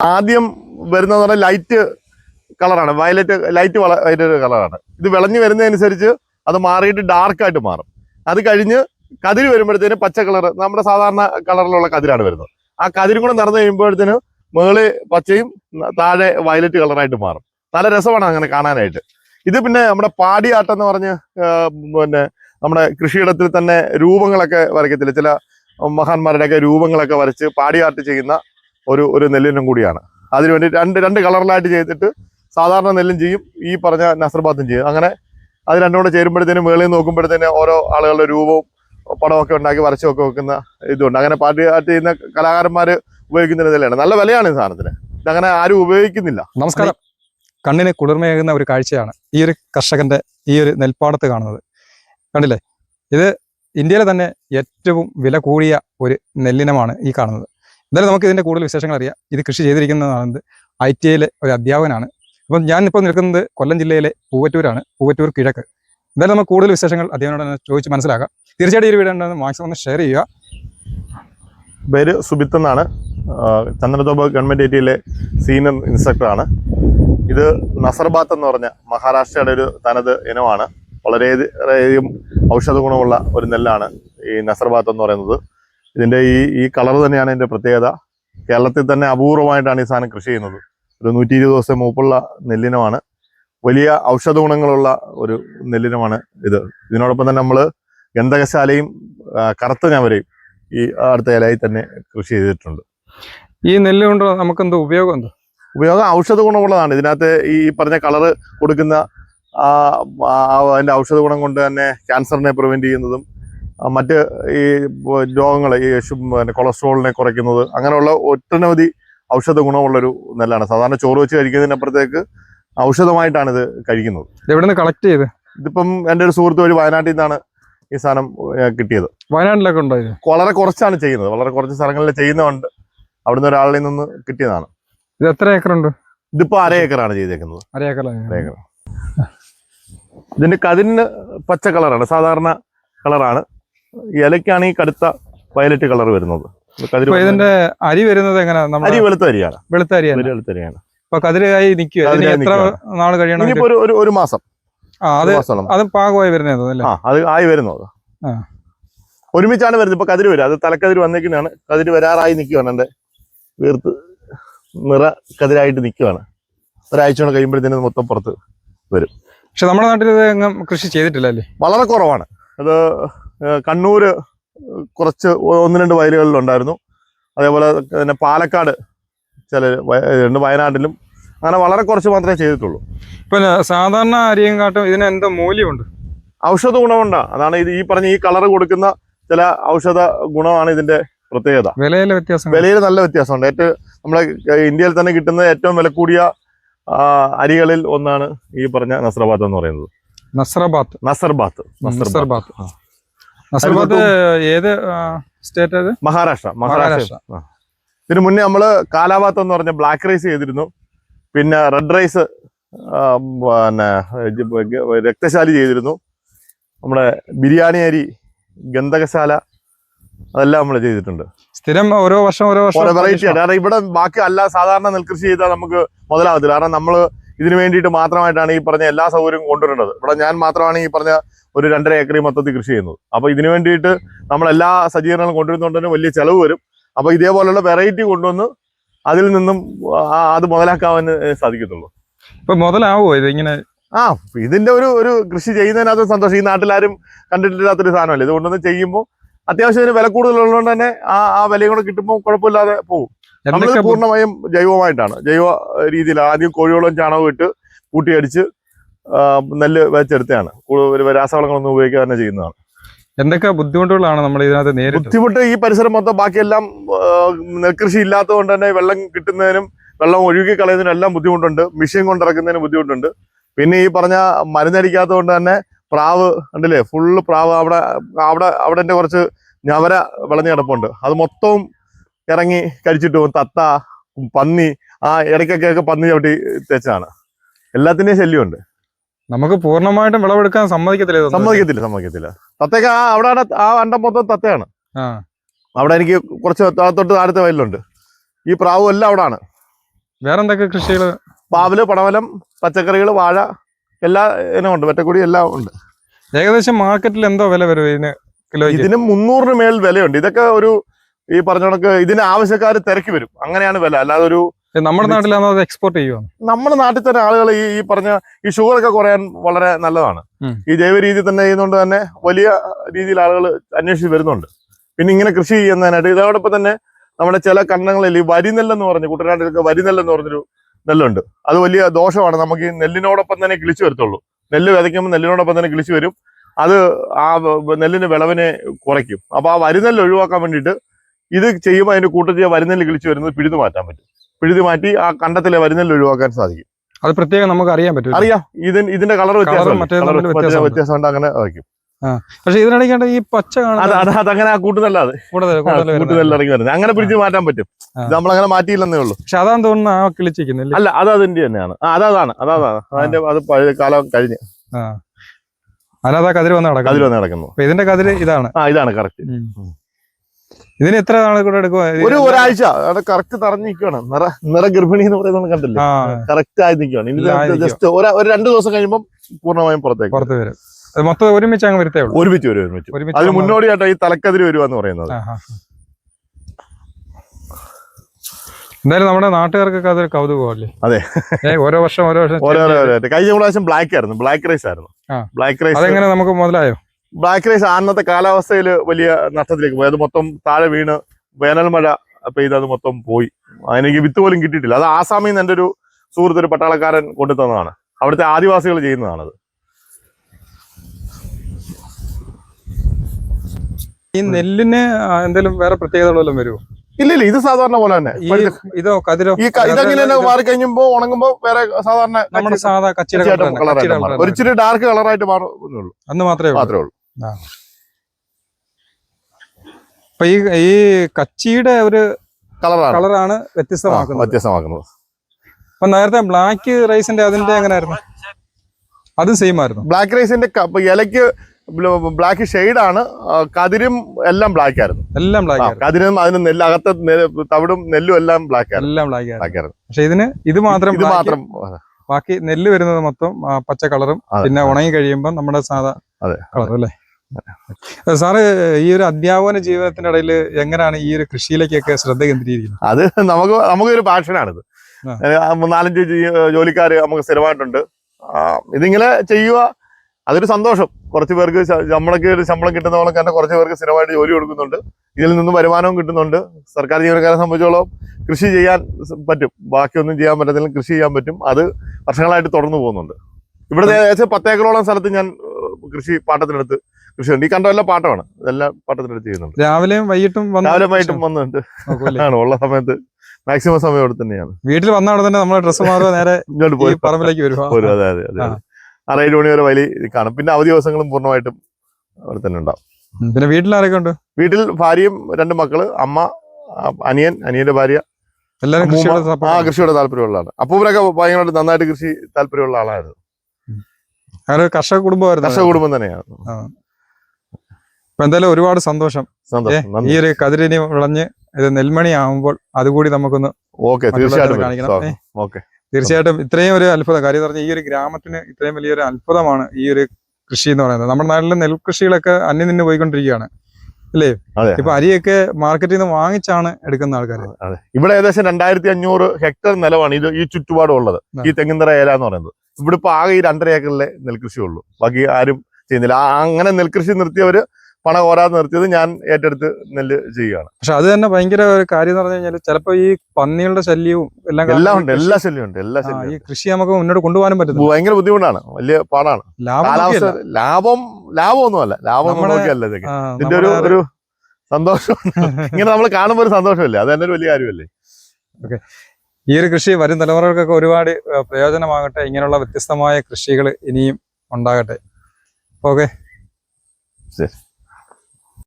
ആദ്യം വരുന്നതെന്ന് പറഞ്ഞാൽ ലൈറ്റ് കളറാണ് വയലറ്റ് ലൈറ്റ് വയലറ്റ് കളറാണ് ഇത് വിളഞ്ഞു വരുന്നതനുസരിച്ച് അത് മാറിയിട്ട് ഡാർക്കായിട്ട് മാറും. അത് കഴിഞ്ഞ് കതിര് വരുമ്പോഴത്തേന് പച്ച കളർ നമ്മുടെ സാധാരണ കളറിലുള്ള കതിരാണ് വരുന്നത്. ആ കതിരും കൂടെ നടന്നു കഴിയുമ്പോഴത്തേന് മുകളിൽ പച്ചയും താഴെ വയലറ്റ് കളറായിട്ട് മാറും. നല്ല രസമാണ് അങ്ങനെ കാണാനായിട്ട്. ഇത് പിന്നെ നമ്മുടെ പാടിയാട്ടം എന്ന് പറഞ്ഞ് പിന്നെ നമ്മുടെ കൃഷിയിടത്തിൽ തന്നെ രൂപങ്ങളൊക്കെ വരയ്ക്കത്തില്ല? ചില മഹാന്മാരുടെയൊക്കെ രൂപങ്ങളൊക്കെ വരച്ച് പാടിയാട്ട് ചെയ്യുന്ന ഒരു ഒരു നെല്ലിനും കൂടിയാണ്. അതിനുവേണ്ടി രണ്ട് രണ്ട് കളറിലായിട്ട് ചെയ്തിട്ട് സാധാരണ നെല്ലും ചെയ്യും ഈ പറഞ്ഞ നസർബാത്തും ചെയ്യും. അങ്ങനെ അത് രണ്ടും കൂടെ ചേരുമ്പോഴത്തേനും മേളിൽ നോക്കുമ്പോഴത്തേനും ഓരോ ആളുകളുടെ രൂപവും പടമൊക്കെ ഉണ്ടാക്കി വരച്ചൊക്കെ വെക്കുന്ന ഇതുണ്ട്. അങ്ങനെ പാട്ട് പാടിയാട്ട് ചെയ്യുന്ന കലാകാരന്മാർ ഉപയോഗിക്കുന്ന നിലയാണ് നല്ല വിലയാണ് ഈ സാധനത്തിന്. ഇതങ്ങനെ ആരും ഉപയോഗിക്കുന്നില്ല. നമസ്കാരം. കണ്ണിന് കുളിർമയേകുന്ന ഒരു കാഴ്ചയാണ് ഈ ഒരു കർഷകന്റെ ഈ ഒരു നെൽപ്പാടത്ത് കാണുന്നത്. കണ്ടില്ലേ? ഇത് ഇന്ത്യയിലെ തന്നെ ഏറ്റവും വില കൂടിയ ഒരു നെല്ലിനമാണ് ഈ കാണുന്നത്. എന്തായാലും നമുക്ക് ഇതിന്റെ കൂടുതൽ വിശേഷങ്ങൾ അറിയാം. ഇത് കൃഷി ചെയ്തിരിക്കുന്നതാണ് ഐ ടി ഐയിലെ ഒരു അധ്യാപകനാണ്. അപ്പം ഞാനിപ്പോൾ നിൽക്കുന്നത് കൊല്ലം ജില്ലയിലെ പൂവറ്റൂരാണ്. പൂവറ്റൂർ കിഴക്ക്. എന്തായാലും നമുക്ക് കൂടുതൽ വിശേഷങ്ങൾ തന്നെ ചോദിച്ച് മനസ്സിലാക്കാം. തീർച്ചയായിട്ടും ഈ വീഡിയോ ഉണ്ടെന്ന് മാക്സിമം ഒന്ന് ഷെയർ ചെയ്യുക. പേര് സുബിത്ത് എന്നാണ്. ചന്ദ്രതോപ ഗവൺമെന്റ് ഐ ടിയിലെ സീനിയർ ഇൻസ്ട്രക്ടറാണ് ഇത് നസർബാത്ത് എന്ന് പറഞ്ഞ മഹാരാഷ്ട്രയുടെ ഒരു തനത് ഇനമാണ്. വളരെയധികം ഔഷധ ഗുണമുള്ള ഒരു നെല്ലാണ് ഈ നസർബാത്ത് എന്ന് പറയുന്നത്. ഇതിന്റെ ഈ ഈ കളർ തന്നെയാണ് ഇതിന്റെ പ്രത്യേകത. കേരളത്തിൽ തന്നെ അപൂർവമായിട്ടാണ് ഈ സാധനം കൃഷി ചെയ്യുന്നത്. ഒരു നൂറ്റി ഇരുപത് ദിവസം മൂപ്പുള്ള നെല്ലിനമാണ്. വലിയ ഔഷധ ഗുണങ്ങളുള്ള ഒരു നെല്ലിനമാണ് ഇത്. ഇതിനോടൊപ്പം തന്നെ നമ്മൾ ഗന്ധകശാലയും കറുത്ത ഞാവരെയും ഈ അടുത്ത ഇലയിൽ തന്നെ കൃഷി ചെയ്തിട്ടുണ്ട്. ഈ നെല്ല് കൊണ്ട് നമുക്ക് എന്തോ ഉപയോഗം എന്തോ ഉപയോഗം ഔഷധ ഗുണമുള്ളതാണ്. ഇതിനകത്ത് ഈ പറഞ്ഞ കളറ് കൊടുക്കുന്ന അതിന്റെ ഔഷധ ഗുണം കൊണ്ട് തന്നെ ക്യാൻസറിനെ പ്രിവെന്റ് ചെയ്യുന്നതും മറ്റ് ഈ രോഗങ്ങൾ ഈ പിന്നെ കൊളസ്ട്രോളിനെ കുറയ്ക്കുന്നത് അങ്ങനെയുള്ള ഒട്ടനവധി ഔഷധ ഗുണമുള്ളൊരു നെല്ലാണ്. സാധാരണ ചോറ് വെച്ച് കഴിക്കുന്നതിനപ്പുറത്തേക്ക് ഔഷധമായിട്ടാണ് ഇത് കഴിക്കുന്നത്. എവിടെ നിന്ന് കളക്ട് ചെയ്ത്? ഇതിപ്പം എന്റെ ഒരു സുഹൃത്ത് വഴി വയനാട്ടിൽ നിന്നാണ് ഈ സാധനം കിട്ടിയത്. വയനാട്ടിലൊക്കെ ഉണ്ടോ ഇത്? വളരെ കുറച്ചാണ് ചെയ്യുന്നത്. വളരെ കുറച്ച് സ്ഥലങ്ങളിൽ ചെയ്യുന്നതുകൊണ്ട് അവിടുന്ന് ഒരാളിൽ നിന്ന് കിട്ടിയതാണ്. ഇത് എത്ര ഏക്കർ ഉണ്ട്? ഇതിപ്പോ അര ഏക്കറാണ് ചെയ്തേക്കുന്നത്. അര ഏക്കർ അര ഏക്കർ ഇതിന്റെ കതിന് പച്ച കളറാണ്. സാധാരണ കളറാണ്. ഇലയ്ക്കാണെങ്കിൽ കടുത്ത വയലറ്റ് കളർ വരുന്നത്. ഇത് ഇതിന്റെ അരി വരുന്നത് എങ്ങനെയാണ് അരി വെളുത്ത അരിയാണ്. വെളുത്ത അരിയാണ് അരി വെളുത്ത അരിയാണ് ഇപ്പൊ കതിരായി നിൽക്കുക എത്ര നാൾ കഴിയണം ഇനിയിപ്പോ ഒരു ഒരു മാസം. അത് പാകമായി വരുന്നത് അത് ആയി വരുന്നത്. ഒരുമിച്ചാണ് വരുന്നത്. ഇപ്പൊ കതിര് വരും. അത് തലക്കതിര് വന്നേക്കുന്നതാണ് കതിര് വരാറായി നിൽക്കുകയാണ് എന്റെ വീർത്ത്. നിറ കതിരായിട്ട് നിൽക്കുകയാണ് ഒരാഴ്ച കൊണ്ട് കഴിയുമ്പോഴത്തേനും മൊത്തം പുറത്ത് വരും. പക്ഷെ നമ്മുടെ നാട്ടിൽ ഇത് കൃഷി ചെയ്തിട്ടില്ല അല്ലേ? വളരെ കുറവാണ്. അത് ഏഹ് കണ്ണൂര് കുറച്ച് ഒന്ന് രണ്ട് വയലുകളിലുണ്ടായിരുന്നു. അതേപോലെ തന്നെ പാലക്കാട് ചില രണ്ട് വയനാട്ടിലും അങ്ങനെ വളരെ കുറച്ച് മാത്രമേ ചെയ്തിട്ടുള്ളൂ. പിന്നെ സാധാരണ അരിയും കാട്ടും ഇതിന് എന്തോ മൂല്യമുണ്ട്? ഔഷധ ഗുണമുണ്ടാണ് അതാണ് ഇത് ഈ പറഞ്ഞ ഈ കളർ കൊടുക്കുന്ന ചില ഔഷധ ഗുണമാണ് ഇതിന്റെ പ്രത്യേകത. വിലയിലെ വ്യത്യാസം? വിലയിൽ നല്ല വ്യത്യാസമുണ്ട്. ഏറ്റവും നമ്മളെ ഇന്ത്യയിൽ തന്നെ കിട്ടുന്ന ഏറ്റവും വില കൂടിയ അരികളിൽ ഒന്നാണ് ഈ പറഞ്ഞ നസ്രബാത്ത് എന്ന് പറയുന്നത്. നസ്രബാത്ത്. നസർബാത്ത് നസർബാത്ത് നസർബാത്ത് ഏത് സ്റ്റേറ്റ് അത്? മഹാരാഷ്ട്ര മഹാരാഷ്ട്ര. ഇതിനു മുന്നേ നമ്മൾ കാലാവാത്ത എന്ന് പറഞ്ഞ ബ്ലാക്ക് റൈസ് ചെയ്തിരുന്നു. പിന്നെ റെഡ് റൈസ് പിന്നെ രക്തശാലി ചെയ്തിരുന്നു. നമ്മുടെ ബിരിയാണി അരി ഗന്ധകശാല അതെല്ലാം നമ്മൾ ചെയ്തിട്ടുണ്ട്. സ്ഥിരം ഓരോ വർഷം ഓരോ വർഷം വെറൈറ്റി ആണ്. കാരണം ഇവിടെ ബാക്കി അല്ല സാധാരണ നെൽകൃഷി ചെയ്താൽ നമുക്ക് മുതലാവത്തില്ല. കാരണം നമ്മൾ ഇതിനു വേണ്ടിയിട്ട് മാത്രമായിട്ടാണ് ഈ പറഞ്ഞ എല്ലാ സൗകര്യവും കൊണ്ടുവരേണ്ടത് ഇവിടെ ഞാൻ മാത്രമാണ് ഈ പറഞ്ഞ ഒരു രണ്ടര ഏക്കറി മൊത്തത്തിൽ കൃഷി ചെയ്യുന്നത്. അപ്പൊ ഇതിനു വേണ്ടിയിട്ട് നമ്മൾ എല്ലാ സജ്ജീകരണങ്ങളും കൊണ്ടുവരുന്നതുകൊണ്ട് തന്നെ വലിയ ചെലവ് വരും. അപ്പൊ ഇതേപോലുള്ള വെറൈറ്റി കൊണ്ടുവന്ന് അതിൽ നിന്നും അത് മുതലാക്കാവുന്ന സാധിക്കത്തുള്ളൂ. ഇപ്പൊ മുതലാവോ ഇത് ഇങ്ങനെ? ആ ഇതിന്റെ ഒരു ഒരു കൃഷി ചെയ്യുന്നതിനകത്ത് സന്തോഷം. ഈ നാട്ടിലാരും കണ്ടിട്ടില്ലാത്തൊരു സാധനമല്ലേ? ഇത് കൊണ്ടുവന്ന് ചെയ്യുമ്പോൾ അത്യാവശ്യം ഇതിന് വില കൂടുതലുള്ളതുകൊണ്ട് തന്നെ ആ ആ വിലയും കൂടെ കിട്ടുമ്പോൾ കുഴപ്പമില്ലാതെ പോകും. നമ്മൾ പൂർണമായും ജൈവമായിട്ടാണ് ജൈവ രീതിയിൽ ആദ്യം കോഴിവളം ചാണകം ഇട്ട് കൂട്ടിയടിച്ച് നെല്ല് വെച്ചെടുത്തതാണ് കൂടുതൽ രാസവളങ്ങളൊന്നും ഉപയോഗിക്കുക തന്നെ ചെയ്യുന്നതാണ്. എന്തൊക്കെ ബുദ്ധിമുട്ടുകളാണ് നമ്മൾ ഇതിനകത്ത് നേരിട്ട് ബുദ്ധിമുട്ട് ഈ പരിസരം മൊത്തം ബാക്കിയെല്ലാം നെൽകൃഷി ഇല്ലാത്തതുകൊണ്ട് തന്നെ വെള്ളം കിട്ടുന്നതിനും വെള്ളം ഒഴുകി കളയുന്നതിനും എല്ലാം ബുദ്ധിമുട്ടുണ്ട്. മെഷീൻ കൊണ്ടിറക്കുന്നതിനും ബുദ്ധിമുട്ടുണ്ട്. പിന്നെ ഈ പറഞ്ഞ മരുന്നടിക്കാത്തതുകൊണ്ട് തന്നെ പ്രാവ് ഉണ്ടല്ലേ ഫുള്ള് പ്രാവ് അവിടെ അവിടെ അവിടെ എന്റെ കുറച്ച് ഞവര വിളഞ്ഞ കിടപ്പുണ്ട്. അത് മൊത്തവും ഇറങ്ങി കഴിച്ചിട്ട് പോകും. തത്ത പന്നി ആ ഇടയ്ക്കൊക്കെ പന്നി ചവിട്ടി തെച്ചാണ് എല്ലാത്തിന്റെയും ശല്യമുണ്ട്. നമുക്ക് പൂർണമായിട്ടും വിളവെടുക്കാൻ സമ്മതിക്കത്തില്ല. സമ്മതിക്കത്തില്ല സമ്മതിക്കത്തില്ല. തത്തയ്ക്ക് ആ അവിടെ ആ അണ്ടം മൊത്തം തത്തയാണ്. അവിടെ എനിക്ക് കുറച്ച് തൊട്ട് താഴത്തെ വയലുണ്ട് ഈ പ്രാവും എല്ലാം അവിടെ വേറെന്തൊക്കെ കൃഷികൾ പാവൽ പടവലം പച്ചക്കറികൾ വാഴ എല്ലാ ഇനം ഉണ്ട്. വെറ്റക്കുടി എല്ലാം ഉണ്ട്. ഏകദേശം മാർക്കറ്റിൽ എന്തോ വില വരും ഇതിന് കിലോ ഇതിന് മുന്നൂറിന് മേൽ വിലയുണ്ട്. ഇതൊക്കെ ഒരു ഈ പറഞ്ഞ കണക്ക് ഇതിന് ആവശ്യക്കാർ തിരക്കി വരും. അങ്ങനെയാണ് വില. അല്ലാതെ ഒരു നമ്മുടെ നാട്ടിലാണോ അത് എക്സ്പോർട്ട് ചെയ്യുക നമ്മുടെ നാട്ടിൽ തന്നെ ആളുകൾ ഈ ഈ പറഞ്ഞ ഈ ഷുഗർ ഒക്കെ കുറയാൻ വളരെ നല്ലതാണ്. ഈ ജൈവ രീതി തന്നെ ചെയ്യുന്നതുകൊണ്ട് തന്നെ വലിയ രീതിയിൽ ആളുകൾ അന്വേഷിച്ച് വരുന്നുണ്ട്. പിന്നെ ഇങ്ങനെ കൃഷി ചെയ്യുന്നതിനായിട്ട് ഇതോടൊപ്പം തന്നെ നമ്മുടെ ചില കണ്ണങ്ങളിൽ ഈ വരിനെല്ലെന്ന് പറഞ്ഞു കുട്ടനാട്ടിലൊക്കെ വരിനെല്ലെന്ന് പറഞ്ഞൊരു നെല്ലുണ്ട്. അത് വലിയ ദോഷമാണ്. നമുക്ക് ഈ നെല്ലിനോടൊപ്പം തന്നെ കിളിച്ചു വരത്തുള്ളൂ. നെല്ല് വിതയ്ക്കുമ്പോൾ നെല്ലിനോടൊപ്പം തന്നെ കിളിച്ചു വരും. അത് ആ നെല്ലിന് നെല്ലിന്റെ വിളവിനെ കുറയ്ക്കും. അപ്പൊ ആ വരുന്നെല്ല് ഒഴിവാക്കാൻ വേണ്ടിയിട്ട് ഇത് ചെയ്യുമ്പോൾ അതിന്റെ കൂട്ടത്തിൽ വരുന്നെല്ല് വരിനെല്ല് കിളിച്ചു വരുന്നത് പിഴുതു മാറ്റാൻ പറ്റും. പിഴുതു മാറ്റി ആ കണ്ടത്തിലെ വരുന്നെല്ല് ഒഴിവാക്കാൻ സാധിക്കും. അത് പ്രത്യേകം നമുക്ക് അറിയാൻ പറ്റും അറിയാം. ഇതിന് ഇതിന്റെ കളർ വ്യത്യാസം. വ്യത്യാസമുണ്ട്. അങ്ങനെ വയ്ക്കും. പക്ഷെ ഇതിനിടയ്ക്കാണ്ട് ഈ പച്ച അതങ്ങനെ കൂട്ടുന്നല്ല അത് കൂടുതൽ ഇറങ്ങി വരുന്നത്. അങ്ങനെ പിടിച്ച് മാറ്റാൻ പറ്റും. നമ്മൾ അങ്ങനെ നമ്മളങ്ങനെ മാറ്റിയില്ലെന്നേ ഉള്ളൂ. പക്ഷെ അതാണ് തോന്നുന്നു ആ കിളിച്ചിരിക്കുന്നില്ല? അല്ല അത് അതിന്റെ തന്നെയാണ്. അതാണ് അതാണ്. അതിന്റെ അത് പഴയ കാലം കഴിഞ്ഞ്. അല്ലാതെ കതിര് വന്ന് നടക്കും കതിര് വന്ന് നടക്കുന്നു. ഇതിന്റെ കതിര് ഇതാണ്. ആ ഇതാണ് കറക്റ്റ്. ഇതിന് എത്ര നാളെ കൂടെ എടുക്കുക ഒരു ഒരാഴ്ച. അവിടെ കറക്റ്റ് തറഞ്ഞു നിൽക്കുകയാണ് നിറ നിറ ഗർഭിണി എന്ന് പറയുന്നത് കണ്ടില്ലേ? കറക്റ്റ് ആയി നിൽക്കുകയാണ് ഇനി. ജസ്റ്റ് ഒരു രണ്ടു ദിവസം കഴിയുമ്പോൾ പൂർണമായും പുറത്തേക്ക്. പുറത്ത് വരും. മൊത്തം ഒരുമിച്ച് അങ്ങ് വരുത്തേ ഉള്ളൂ. ഒരുമിച്ച് വരും ഒരുമിച്ച്. അതിന് മുന്നോടിയായിട്ടാണ് മുന്നോടിയായിട്ട് ഈ തലക്കതിരി വരുവാന്ന് പറയുന്നത്. എന്തായാലും നമ്മുടെ നാട്ടുകാർക്കൊക്കെ അതൊരു കൗതുകമല്ലേ? അതെ. ഓരോ വർഷം ഓരോ വർഷം ഓരോ കഴിഞ്ഞ പ്രാവശ്യം ബ്ലാക്ക് ആയിരുന്നു ബ്ലാക്ക് റൈസ് ആയിരുന്നു. ബ്ലാക്ക് റൈസ് അതെങ്ങനെ നമുക്ക് മുതലായോ? ബ്ലാക്ക് റൈസ് അന്നത്തെ കാലാവസ്ഥയിൽ വലിയ നഷ്ടത്തിലേക്ക് പോയി. അത് മൊത്തം താഴെ വീണ് വേനൽ മഴ പെയ്തത് മൊത്തം പോയി. അതിനെനിക്ക് വിത്ത് പോലും കിട്ടിയിട്ടില്ല. അത് ആസാമിൽ നിന്ന് എന്റെ ഒരു സുഹൃത്ത് ഒരു പട്ടാളക്കാരൻ കൊണ്ടു തന്നതാണ് അവിടുത്തെ ആദിവാസികൾ ചെയ്യുന്നതാണത്. ഈ നെല്ലിന് എന്തെങ്കിലും വേറെ പ്രത്യേകതകളെല്ലാം വരുമോ ഇല്ല ഇല്ല ഇത് സാധാരണ പോലെ തന്നെ. ഇതോ കതിരോ ഈ ഇതങ്ങനെ മാറി കഴിയുമ്പോ ഉണങ്ങുമ്പോ വേറെ സാധാരണ നമ്മുടെ സാധാ കച്ചിയുടെ കച്ചിയായിട്ട് colour തന്നെ, കളറായിട്ട് കച്ചിയുടെ മാറും. ഒരു തന്നെ. ഡാർക്ക് കളറായിട്ട് മാറുന്നുള്ളൂ അന്ന് മാത്രമേ ഉള്ളൂ. മാത്രമേ ഉള്ളൂ. അപ്പൊ ഈ ഈ കച്ചിയുടെ ഒരു കളറാണ് കളറാണ് വ്യത്യസ്തമാക്കുന്നത്. വ്യത്യസ്തമാക്കുന്നത്. അപ്പൊ നേരത്തെ ബ്ലാക്ക് റൈസിന്റെ അതിന്റെ എങ്ങനെയായിരുന്നു? അത് സെയിം ആയിരുന്നു. ബ്ലാക്ക് റൈസിന്റെ ഇലക്ക് ഇലയ്ക്ക് ബ്ലാക്ക് ഷെയ്ഡാണ്. കതിരും എല്ലാം ബ്ലാക്ക് ആയിരുന്നു. എല്ലാം ബ്ലാക്ക് കതിരും അതിന് നെല്ല് അകത്തെ തവിടും നെല്ലും എല്ലാം ബ്ലാക്ക് ആയിരുന്നു. എല്ലാം ബ്ലാക്ക് ആയിരുന്നു. പക്ഷെ ഇതിന് ഇത് മാത്രം ഇത് മാത്രം ബാക്കി നെല്ല് വരുന്നത് മൊത്തം പച്ച കളറും പിന്നെ ഉണങ്ങി കഴിയുമ്പോൾ നമ്മുടെ സാധാ. കളർ അല്ലേ? സാറ് ഈ ഒരു അധ്യാപന ജീവിതത്തിന്റെ ഇടയിൽ എങ്ങനെയാണ് ഈ ഒരു കൃഷിയിലേക്കൊക്കെ ശ്രദ്ധ കേന്ദ്രീകരിക്കുന്നത്? അത് നമുക്ക് നമുക്കൊരു പാഷനാണിത് നാലഞ്ച് ജോലിക്കാർ നമുക്ക് സ്ഥിരമായിട്ടുണ്ട്. ഇതിങ്ങനെ ചെയ്യുക അതൊരു സന്തോഷം. കുറച്ച് പേർക്ക് നമ്മളൊക്കെ ഒരു ശമ്പളം കിട്ടുന്ന പോലെ തന്നെ കുറച്ച് പേർക്ക് സ്ഥിരമായിട്ട് ജോലി കൊടുക്കുന്നുണ്ട്. ഇതിൽ നിന്നും വരുമാനവും കിട്ടുന്നുണ്ട്. സർക്കാർ ജീവനക്കാരെ സംബന്ധിച്ചോളം കൃഷി ചെയ്യാൻ പറ്റും. ബാക്കിയൊന്നും ചെയ്യാൻ പറ്റത്തില്ല കൃഷി ചെയ്യാൻ പറ്റും. അത് വർഷങ്ങളായിട്ട് തുടർന്നു പോകുന്നുണ്ട്. ഇവിടെ ഏകദേശം പത്തേക്കറോളം സ്ഥലത്ത് ഞാൻ കൃഷി പാട്ടത്തിനെടുത്ത് കൃഷിയുണ്ട്. ഈ കണ്ട എല്ലാം പാട്ടമാണ്. ഇതെല്ലാം പാട്ടത്തിനെടുത്ത് ചെയ്യുന്നുണ്ട്. രാവിലെയും വൈകിട്ടും രാവിലെ വൈകിട്ടും വന്നുണ്ട്? ആണ് ഉള്ള സമയത്ത് മാക്സിമം സമയം അവിടെ തന്നെയാണ്. വീട്ടിൽ വന്നാൽ തന്നെ നമ്മളെ ഡ്രസ്സ് മാറുക നേരെ ഇങ്ങോട്ട് പോയി. പറമ്പിലേക്ക് പോരും. അതെ അതെ അതെ ആ. ആറ് ഏഴ് മണി വരെ വലി കാണും. പിന്നെ അവധി ദിവസങ്ങളും പൂർണമായിട്ടും അവിടെ തന്നെ ഉണ്ടാവും. പിന്നെ വീട്ടിൽ ആരൊക്കെ ഉണ്ട്? വീട്ടിൽ ഭാര്യയും രണ്ട് മക്കൾ അമ്മ അനിയൻ അനിയന്റെ ഭാര്യ എല്ലാവരും ആ കൃഷിയുടെ താല്പര്യമുള്ള ആളാണ്. അപ്പൂപ്പനൊക്കെ ഭയങ്കരമായിട്ട് നന്നായിട്ട് കൃഷി താല്പര്യമുള്ള ആളായിരുന്നു. കർഷക കുടുംബമായിരുന്നു കർഷക കുടുംബം തന്നെയാണ്. അപ്പൊ എന്തായാലും ഒരുപാട് സന്തോഷം. സന്തോഷം. ഈ ഒരു കതിരിനി വിളഞ്ഞ് ഇത് നെൽമണി ആകുമ്പോൾ അതുകൂടി നമുക്കൊന്ന് ഓക്കെ തീർച്ചയായിട്ടും കാണിക്കണം. ഓക്കെ. തീർച്ചയായിട്ടും ഇത്രയും ഒരു അത്ഭുതം. കാര്യം പറഞ്ഞാൽ ഈ ഒരു ഗ്രാമത്തിന് ഇത്രയും വലിയൊരു അത്ഭുതമാണ് ഈ ഒരു കൃഷി എന്ന് പറയുന്നത്. നമ്മുടെ നാട്ടിലെ നെൽകൃഷികളൊക്കെ അന്യം നിന്ന് പോയിക്കൊണ്ടിരിക്കുകയാണ്. അല്ലേ? ഇപ്പൊ അരിയൊക്കെ മാർക്കറ്റിൽ നിന്ന് വാങ്ങിച്ചാണ് എടുക്കുന്ന ആൾക്കാർ ഇവിടെ ഏകദേശം രണ്ടായിരത്തി അഞ്ഞൂറ് ഹെക്ടർ നിലമാണ് ഇത് ഈ ചുറ്റുപാടും ഉള്ളത്. ഈ തെങ്ങിന്തറ ഏല എന്ന് പറയുന്നത്. ഇവിടെ ഇപ്പൊ ആകെ ഈ രണ്ടര ഏക്കറിലെ നെൽകൃഷി ഉള്ളൂ. ബാക്കി ആരും ചെയ്യുന്നില്ല. അങ്ങനെ നെൽകൃഷി നിർത്തിയവര് പണം ഓരാതെ നിർത്തിയത് ഞാൻ ഏറ്റെടുത്ത് നെല്ല് ചെയ്യുകയാണ്. പക്ഷെ അത് തന്നെ ഭയങ്കര ഒരു കാര്യം എന്ന് പറഞ്ഞു കഴിഞ്ഞാൽ ചിലപ്പോ ഈ പന്നികളുടെ ശല്യവും എല്ലാം എല്ലാം ഉണ്ട് എല്ലാ ശല്യവും ശല്യമുണ്ട് എല്ലാ ശല്യവും ശല്യം ഈ കൃഷി നമുക്ക് മുന്നോട്ട് കൊണ്ടുപോകാനും പറ്റും ഭയങ്കര ബുദ്ധിമുട്ടാണ് വലിയ പാടാണ്. ലാഭം കാലാവസ്ഥ. ലാഭം ലാഭമൊന്നുമല്ല ലാഭം നോക്കിയല്ല ഇതൊക്കെ. ഇതിന്റെ ഒരു ഒരു സന്തോഷം ഇങ്ങനെ നമ്മൾ കാണുമ്പോൾ ഒരു സന്തോഷമല്ലേ? അത് തന്നെ ഒരു വലിയ കാര്യമല്ലേ? ഓക്കെ. ഈ ഒരു കൃഷി വരും തലമുറകൾക്കൊക്കെ ഒരുപാട് പ്രയോജനമാകട്ടെ ഇങ്ങനെയുള്ള വ്യത്യസ്തമായ കൃഷികൾ ഇനിയും ഉണ്ടാകട്ടെ. ഓക്കെ. ശരി.